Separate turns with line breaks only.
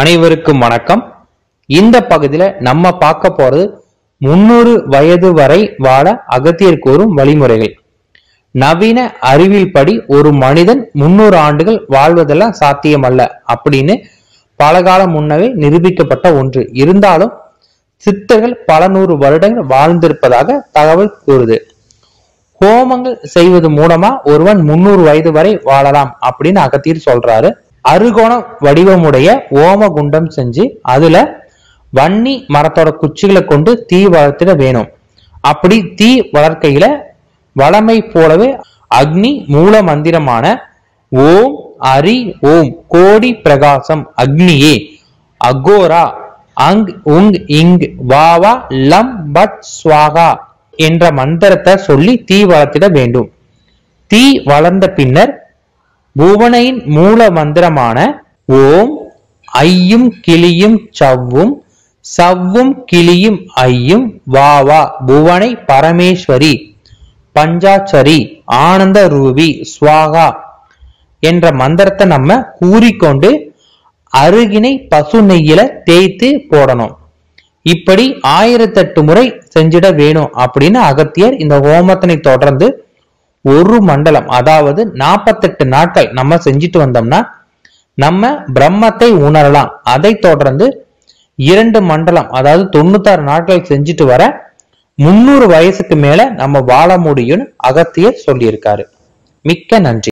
அனைவருக்கும் வணக்கம். இந்த பகுதியில நம்ம பார்க்க போறது முன்னூறு வயது வரை வாழ அகத்தியர் கூறும் வழிமுறைகள். நவீன அறிவியல் படி ஒரு மனிதன் முன்னூறு ஆண்டுகள் வாழ்வதெல்லாம் சாத்தியமல்ல அப்படின்னு பலகாலம் முன்னவே நிரூபிக்கப்பட்ட ஒன்று. இருந்தாலும் சித்தர்கள் பல நூறு வருடங்கள் வாழ்ந்திருப்பதாக தகவல் கூறுது. ஹோமங்கள் செய்வது மூலமா ஒருவன் முன்னூறு வயது வரை வாழலாம் அப்படின்னு அகத்தியர் சொல்றாரு. அறுகோண வடிவமுடைய ஓம குண்டம் செஞ்சு அதுல வன்னி மரத்தோட குச்சிகளை கொண்டு தீ வளர்த்திட வேணும். அப்படி தீ வளர்க்கையில வளமை போலவே அக்னி மூல மந்திரமான ஓம் அரி ஓம் கோடி பிரகாசம் அக்னியே அகோரா அங் உங் இங் வாவா லம் பட் ஸ்வாகா என்ற மந்திரத்தை சொல்லி தீ வளர்த்திட வேண்டும். தீ வளர்ந்த பின்னர் புவனையின் மூல மந்திரமான ஓம் ஐயும் கிளியும் சவ்வும் சவ்வும் கிளியும் ஐயும் வா வா புவனை பரமேஸ்வரி பஞ்சாச்சரி ஆனந்த ரூபி ஸ்வாகா என்ற மந்திரத்தை நம்ம கூறிக்கொண்டு அருகினை பசு நெய்யில தேய்த்து போடணும். இப்படி ஆயிரத்தெட்டு முறை செஞ்சிட வேணும் அப்படின்னு அகத்தியர் இந்த ஹோமத்தினை தொடர்ந்து ஒரு மண்டலம் அதாவது நாற்பத்தெட்டு நாட்கள் நம்ம செஞ்சுட்டு வந்தோம்னா நம்ம பிரம்மத்தை உணரலாம். அதை தொடர்ந்து இரண்டு மண்டலம் அதாவது தொண்ணூத்தாறு நாட்கள் செஞ்சுட்டு வர முன்னூறு வயசுக்கு மேல நம்ம வாழ முடியும்னு அகத்தியர் சொல்லியிருக்காரு. மிக்க நன்றி.